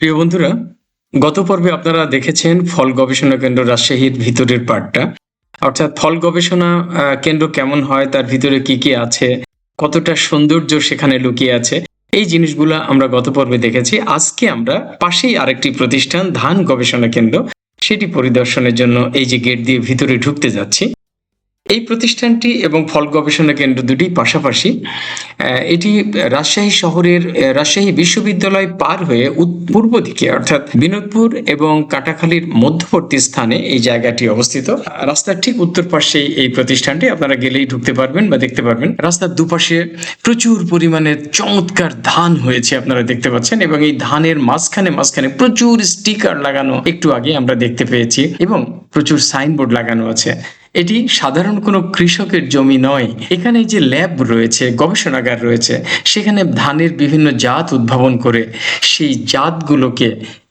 প্রিয় বন্ধুরা, গত পর্বে আপনারা দেখেছেন ফল গবেষণা কেন্দ্র রাজশাহীর ভিতরের পার্টটা অর্থাৎ ফল গবেষণা কেন্দ্র কেমন হয়, তার ভিতরে কি কি আছে, কতটা সৌন্দর্য সেখানে লুকিয়ে আছে, এই জিনিসগুলো আমরা গত পর্বে দেখেছি। আজকে আমরা পাশেই আরেকটি প্রতিষ্ঠান, ধান গবেষণা কেন্দ্র, সেটি পরিদর্শনের জন্য এই যে গেট দিয়ে ভিতরে ঢুকতে যাচ্ছি। এই প্রতিষ্ঠানটি এবং ফল গবেষণা কেন্দ্র দুটি পাশাপাশি এটি রাজশাহী শহরের রাজশাহী বিশ্ববিদ্যালয় পার হয়ে পূর্ব দিকে, অর্থাৎ বিনোদপুর এবং কাটাখালীর মধ্যবর্তী স্থানে এই জায়গাটি অবস্থিত। রাস্তার ঠিক উত্তর পাশে এই প্রতিষ্ঠানটি, আপনারা গেলেই ঢুকতে পারবেন বা দেখতে পারবেন। রাস্তার দুপাশে প্রচুর পরিমাণে চমৎকার ধান হয়েছে, আপনারা দেখতে পাচ্ছেন, এবং এই ধানের মাঝখানে মাঝখানে প্রচুর স্টিকার লাগানো একটু আগে আমরা দেখতে পেয়েছি, এবং প্রচুর সাইনবোর্ড লাগানো আছে। এটি সাধারণ কোনো কৃষকের জমি নয়। এখানে যে ল্যাব রয়েছে, গবেষণাগার রয়েছে, সেখানে ধানের বিভিন্ন জাত উদ্ভাবন করে সেই জাতগুলোকে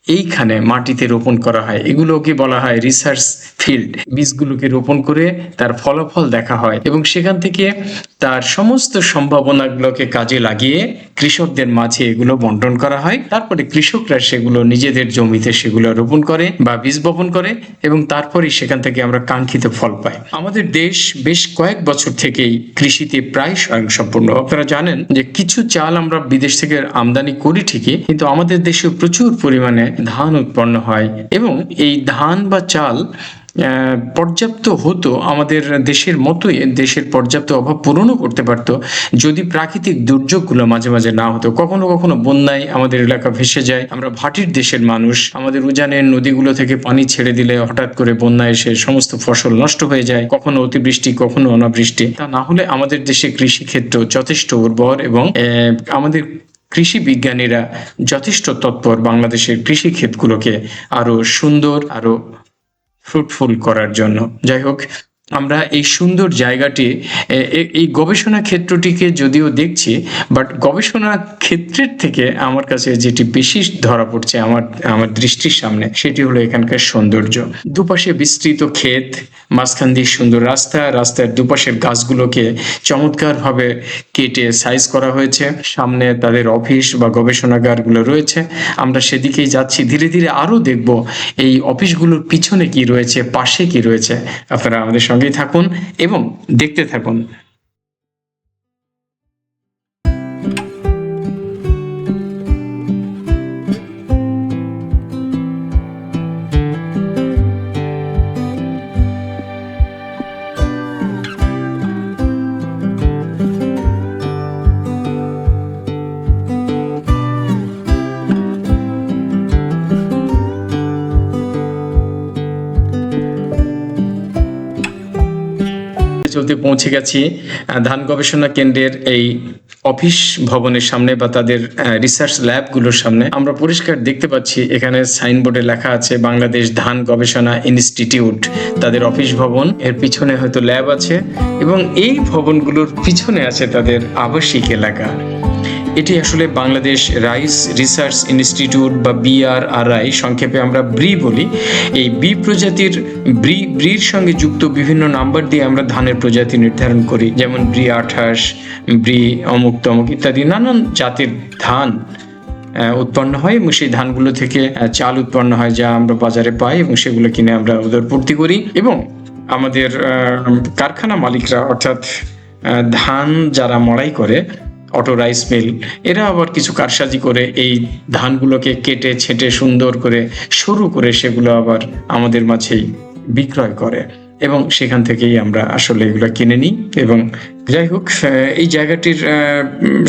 এইখানে মাটিতে রোপণ করা হয়। এগুলোকে বলা হয় রিসার্চ ফিল্ড বীজগুলোকে রোপণ করে তার ফলাফল দেখা হয় এবং সেখান থেকে তার সমস্ত সম্ভাবনাগুলোকে কাজে লাগিয়ে কৃষকদের মাঝে এগুলো বন্টন করা হয়। তারপরে কৃষকরা সেগুলো নিজেদের জমিতে সেগুলো রোপণ করে বা বীজ বপন করে এবং তারপরেই সেখান থেকে আমরা কাঙ্ক্ষিত ফল পাই। আমাদের দেশ বেশ কয়েক বছর থেকেই কৃষিতে প্রায় স্বয়ংসম্পূর্ণ। আপনারা জানেন যে কিছু চাল আমরা বিদেশ থেকে আমদানি করি ঠিকই, কিন্তু আমাদের দেশে প্রচুর পরিমাণে ধান উৎপন্ন হয় এবং এই ধান বা চাল পর্যাপ্ত হতো, আমাদের দেশের মতোই দেশের পর্যাপ্ত অভাব পূরণও করতে পারতো, যদি প্রাকৃতিক দুর্যোগগুলো মাঝে মাঝে না হতো। কখনো কখনো বন্যায় আমাদের এলাকা ভেসে যায়, আমরা ভাটির দেশের মানুষ, আমাদের উজানের নদীগুলো থেকে পানি ছেড়ে দিলে হঠাৎ করে বন্যা এসে সমস্ত ফসল নষ্ট হয়ে যায়, কখনো অতিবৃষ্টি, কখনো অনাবৃষ্টি। তা না হলে আমাদের দেশে কৃষি ক্ষেত্র যথেষ্ট উর্বর এবং আমাদের কৃষি বিজ্ঞানীরা যথেষ্ট তৎপর বাংলাদেশের কৃষি ক্ষেতগুলোকে আরও সুন্দর, আরও ফ্রুটফুল করার জন্য। যাই হোক আমরা এই সুন্দর জায়গাটি এই গবেষণা ক্ষেত্রটিকে যদিও দেখছি বাট গবেষণা ক্ষেত্রের থেকে আমার কাছে যেটি বেশি ধরা পড়ছে আমার আমার দৃষ্টির সামনে, সেটি হলো এখানকার সৌন্দর্য। দুপাশে বিস্তৃত ক্ষেত, মাঝখান দিয়ে সুন্দর রাস্তা, রাস্তার দুপাশের গাছগুলোকে চমৎকারভাবে কেটে সাইজ করা হয়েছে। সামনে তাদের অফিস বা গবেষণাগারগুলো রয়েছে। আমরা সেদিকেই যাচ্ছি, ধীরে ধীরে আরও দেখব এই অফিসগুলোর পিছনে কি রয়েছে, পাশে কি রয়েছে। আপনারা আমাদের সঙ্গেই থাকুন এবং দেখতে থাকুন। চলতে পৌঁছে গেছি। ধান গবেষণা কেন্দ্রের এই অফিস ভবনের সামনে বা তাদের রিসার্চ ল্যাবগুলোর সামনে। আমরা পরিষ্কার দেখতে পাচ্ছি, এখানে সাইনবোর্ডে লেখা আছে, বাংলাদেশ ধান গবেষণা ইনস্টিটিউট তাদের অফিস ভবন। এর পিছনে হয়তো ল্যাব আছে এবং এই ভবনগুলোর পিছনে আছে তাদের আবাসিক এলাকা। এটি আসলে বাংলাদেশ রাইস রিসার্চ ইনস্টিটিউট বা বিআরআরআই, সংক্ষেপে আমরা ব্রি বলি। এই বি প্রজাতির, ব্রি, ব্রির সঙ্গে যুক্ত বিভিন্ন নাম্বার দিয়ে আমরা ধানের প্রজাতি নির্ধারণ করি, যেমন ব্রি আঠাশ, ব্রি অমুক তমুক ইত্যাদি। নানান জাতের ধান উৎপন্ন হয় এবং সেই ধানগুলো থেকে চাল উৎপন্ন হয় যা আমরা বাজারে পাই এবং সেগুলো কিনে আমরা উদরপূর্তি করি। এবং আমাদের কারখানা মালিকরা, অর্থাৎ ধান যারা মড়াই করে অটো রাইস মিল। এরা আবার কিছু কারসাজি করে এই ধানগুলোকে কেটে, ছেটে, সুন্দর করে, সরু করে সেগুলো আবার আমাদের মাঝেই বিক্রয় করে। এবং সেখান থেকেই আমরা আসলে এগুলো কিনে নিই। এবং যাই হোক এই জায়গাটির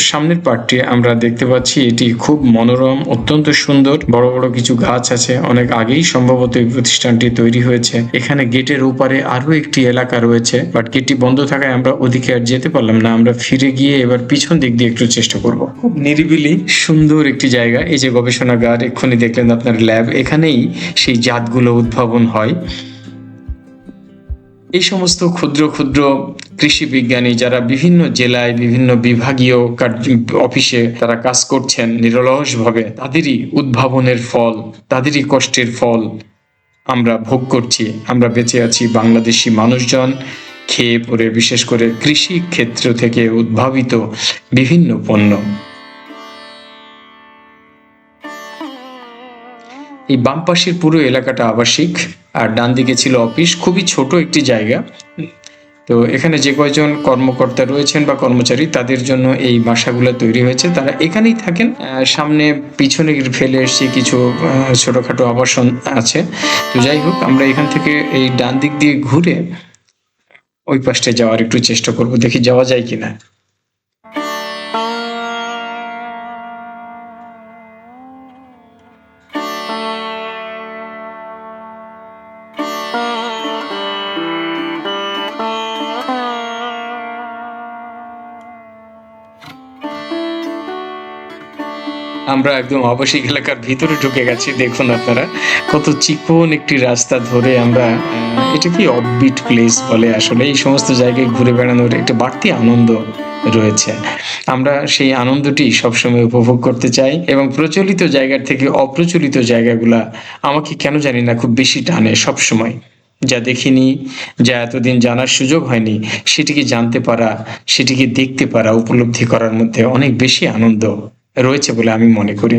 সামনের পার্টটি আমরা দেখতে পাচ্ছি, এটি খুব মনোরম, অত্যন্ত সুন্দর। বড় বড় কিছু গাছ আছে। অনেক আগেই সম্ভবত এই প্রতিষ্ঠানটি তৈরি হয়েছে। এখানে গেটের ওপারে আরও একটি এলাকা রয়েছে। বাট গেটটি বন্ধ থাকায় আমরা ওদিকে আর যেতে পারলাম না। আমরা ফিরে গিয়ে এবার পিছন দিক দিয়ে একটু চেষ্টা করব। খুব নিরিবিলি, সুন্দর একটি জায়গা। এই যে গবেষণাগার, এক্ষুনি দেখলেন আপনার ল্যাব। এখানেই সেই জাতগুলো উদ্ভাবন হয়। এই সমস্ত ক্ষুদ্র ক্ষুদ্র কৃষি বিজ্ঞানী যারা বিভিন্ন জেলায়, বিভিন্ন বিভাগীয় অফিসে তারা কাজ করছেন নিরলসভাবে, তাদেরই উদ্ভাবনের ফল, তাদেরই কষ্টের ফল আমরা ভোগ করছি। আমরা বেঁচে আছি বাংলাদেশি মানুষজন, খেয়ে পরে বিশেষ করে কৃষি ক্ষেত্র থেকে উদ্ভাবিত বিভিন্ন পণ্য। এই বাম পাশের পুরো এলাকাটা আবাসিক, আর ডান দিকে ছিল অফিস, খুবই ছোট একটি জায়গা। তো এখানে যে কয়জন কর্মকর্তা রয়েছেন বা কর্মচারী, তাদের জন্য এই বাসাগুলো তৈরি হয়েছে। তারা এখানেই থাকেন সামনে পিছনে ফেলে এসে কিছু ছোটখাটো আবাসন আছে। তো যাই হোক, আমরা এখান থেকে এই ডান দিক দিয়ে ঘুরে ওই পাশটা যাওয়ার একটু চেষ্টা করব। দেখি যাওয়া যায় কিনা। আমরা একদম আবাসিক এলাকার ভিতরে ঢুকে গেছি। দেখুন আপনারা, কত চিকন একটি রাস্তা ধরে আমরা এটা কি অফবিট প্লেস বলে আসলে? এই সমস্ত জায়গায় ঘুরে বেড়ানোর একটা বাড়তি আনন্দ রয়েছে। আমরা সেই আনন্দটি সবসময় উপভোগ করতে চাই এবং প্রচলিত জায়গার থেকে অপ্রচলিত জায়গাগুলা আমাকে কেন জানি না খুব বেশি টানে সবসময়। যা দেখিনি, যা এতদিন জানার সুযোগ হয়নি, সেটিকে জানতে পারা, সেটিকে দেখতে পারা, উপলব্ধি করার মধ্যে অনেক বেশি আনন্দ রয়েছে বলে আমি মনে করি।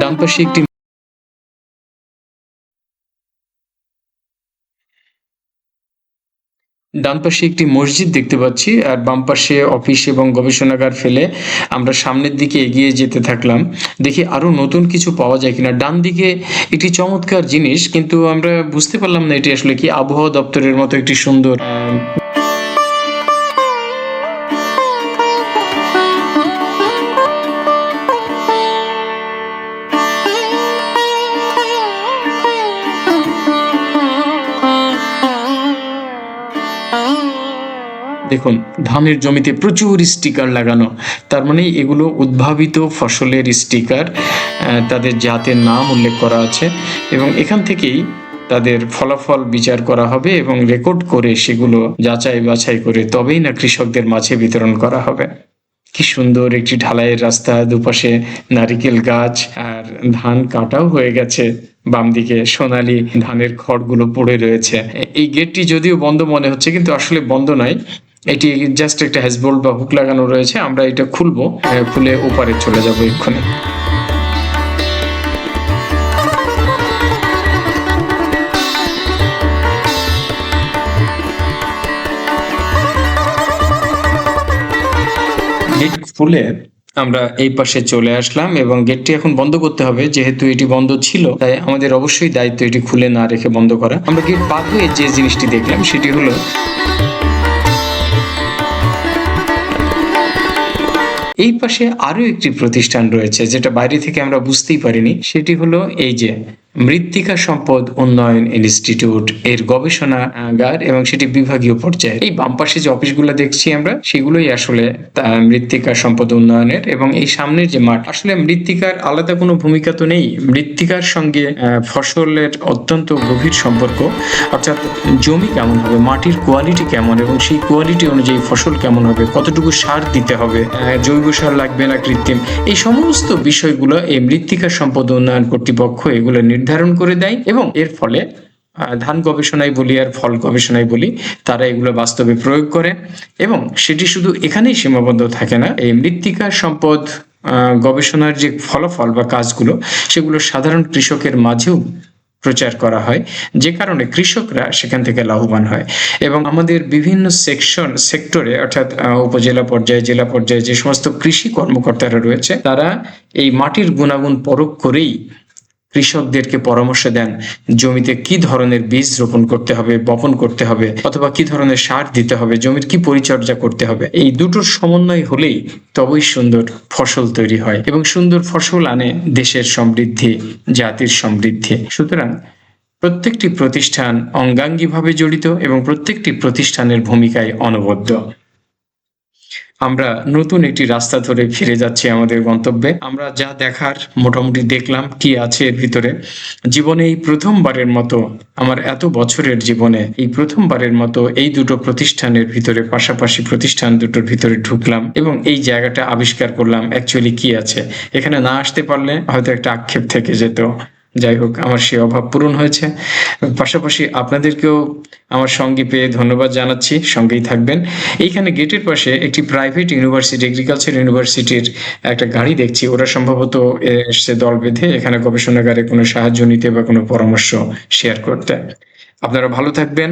ডান পাশে একটি ডান পাশে একটি মসজিদ দেখতে পাচ্ছি, আর বাম পাশে অফিস এবং গবেষণাগার ফেলে আমরা সামনের দিকে এগিয়ে যেতে থাকলাম। দেখি আরও নতুন কিছু পাওয়া যায় কিনা। ডান দিকে একটি চমৎকার জিনিস, কিন্তু আমরা বুঝতে পারলাম না এটি আসলে কি আবহাওয়া দপ্তরের মতো একটি সুন্দর দেখুন, ধানের জমিতে প্রচুর স্টিকার লাগানো। তার মানে এগুলো উদ্ভাবিত ফসলের স্টিকার তাদের জাতের নাম উল্লেখ করা আছে এবং এখান থেকেই তাদের ফলাফল বিচার করা হবে এবং রেকর্ড করে সেগুলো যাচাই বাছাই করে তবেই না কৃষকদের মাঝে বিতরণ করা হবে। কি সুন্দর একটি ঢালাইয়ের রাস্তা, দুপাশে নারিকেল গাছ আর ধান কাটাও হয়ে গেছে। বাম দিকে সোনালি ধানের খড়গুলো পড়ে রয়েছে। এই গেটটি যদিও বন্ধ মনে হচ্ছে, কিন্তু আসলে বন্ধ নয়। এটি জাস্ট একটা হ্যাজবোল্ট বা হুক লাগানো রয়েছে, আমরা এটা খুলবো খুলে ওপারে চলে যাব এক্ষুনি। গেট খুলে আমরা এই পাশে চলে আসলাম এবং গেটটি এখন বন্ধ করতে হবে, যেহেতু এটি বন্ধ ছিল, তাই আমাদের অবশ্যই দায়িত্ব এটি খুলে না রেখে বন্ধ করা। আমরা গেট বাদ হয়ে যে জিনিসটি দেখলাম, সেটি হলো এই পাশে আরও একটি প্রতিষ্ঠান রয়েছে, যেটা বাইরে থেকে আমরা বুঝতেই পারিনি। সেটি হলো এই যে মৃত্তিকা সম্পদ উন্নয়ন ইনস্টিটিউট এর গবেষণাগার এবং সেটি বিভাগীয় পর্যায়ে এই বাম পাশে যে অফিসগুলো দেখছি আমরা, সেগুলোই আসলে মৃত্তিকা সম্পদ উন্নয়নের এবং এই সামনের যে মাঠ, আসলে মৃত্তিকার আলাদা কোনো ভূমিকা তো নেই। মৃত্তিকার সঙ্গে ফসলের অত্যন্ত গভীর সম্পর্ক। অর্থাৎ জমি কেমন হবে, মাটির কোয়ালিটি কেমন এবং সেই কোয়ালিটি অনুযায়ী ফসল কেমন হবে, কতটুকু সার দিতে হবে জৈব সার লাগবে না কৃত্রিম, এই সমস্ত বিষয়গুলো এই মৃত্তিকা সম্পদ উন্নয়ন কর্তৃপক্ষ এগুলো নির্ধারণ করে দেয় এবং এর ফলে ধান গবেষণায় বলি আর ফল গবেষণায় বলি, তারা এগুলো বাস্তবে প্রয়োগ করে এবং সেটি শুধু এখানেই সীমাবদ্ধ থাকে না। এই মৃত্তিকা সম্পদ গবেষণার যে ফলাফল বা কাজগুলো, সেগুলো সাধারণ কৃষকের মাঝেও প্রচার করা হয়। যে কারণে কৃষকরা সেখান থেকে লাভবান হয়। এবং আমাদের বিভিন্ন সেকশন, সেক্টরে, অর্থাৎ উপজেলা পর্যায়ে, জেলা পর্যায়ে যে সমস্ত কৃষি কর্মকর্তারা রয়েছে, তারা এই মাটির গুণাগুণ পরখ করেই কৃষকদেরকে পরামর্শ দেন, জমিতে কি ধরনের বীজ রোপণ করতে হবে, বপন করতে হবে, অথবা কি ধরনের সার দিতে হবে, জমির কি পরিচর্যা করতে হবে। এই দুটোর সমন্বয় হলেই তবেই সুন্দর ফসল তৈরি হয় এবং সুন্দর ফসল আনে দেশের সমৃদ্ধি, জাতির সমৃদ্ধি। সুতরাং প্রত্যেকটি প্রতিষ্ঠান অঙ্গাঙ্গিভাবে জড়িত এবং প্রত্যেকটি প্রতিষ্ঠানের ভূমিকায় অনবদ্য। আমরা নতুন একটি রাস্তা ধরে ফিরে যাচ্ছি আমাদের গন্তব্যে। আমরা যা দেখার মোটামুটি দেখলাম কি আছে এর ভিতরে। জীবনে এই প্রথমবারের মতো, আমার এত বছরের জীবনে এই প্রথমবারের মতো এই দুটো প্রতিষ্ঠানের ভিতরে, পাশাপাশি প্রতিষ্ঠান দুটোর ভিতরে ঢুকলাম এবং এই জায়গাটা আবিষ্কার করলাম অ্যাকচুয়ালি কি আছে। এখানে না আসতে পারলে হয়তো একটা আক্ষেপ থেকে যেত। যাই হোক, আমার সেই অভাব পূরণ হয়েছে। পাশাপাশি আপনাদেরকেও আমার সঙ্গে পেয়ে ধন্যবাদ জানাচ্ছি। সঙ্গেই থাকবেন। এইখানে গেটের পাশে একটি প্রাইভেট ইউনিভার্সিটি এগ্রিকালচার ইউনিভার্সিটির একটা গাড়ি দেখছি। ওরা সম্ভবত এসছে দল বেঁধে এখানে গবেষণাগারে কোনো সাহায্য নিতে বা কোনো পরামর্শ শেয়ার করতে। আপনারা ভালো থাকবেন।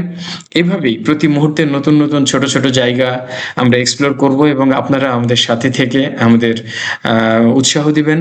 এভাবেই প্রতি মুহূর্তে নতুন নতুন ছোট ছোট জায়গা আমরা এক্সপ্লোর করব এবং আপনারা আমাদের সাথে থেকে আমাদের উৎসাহ দিবেন।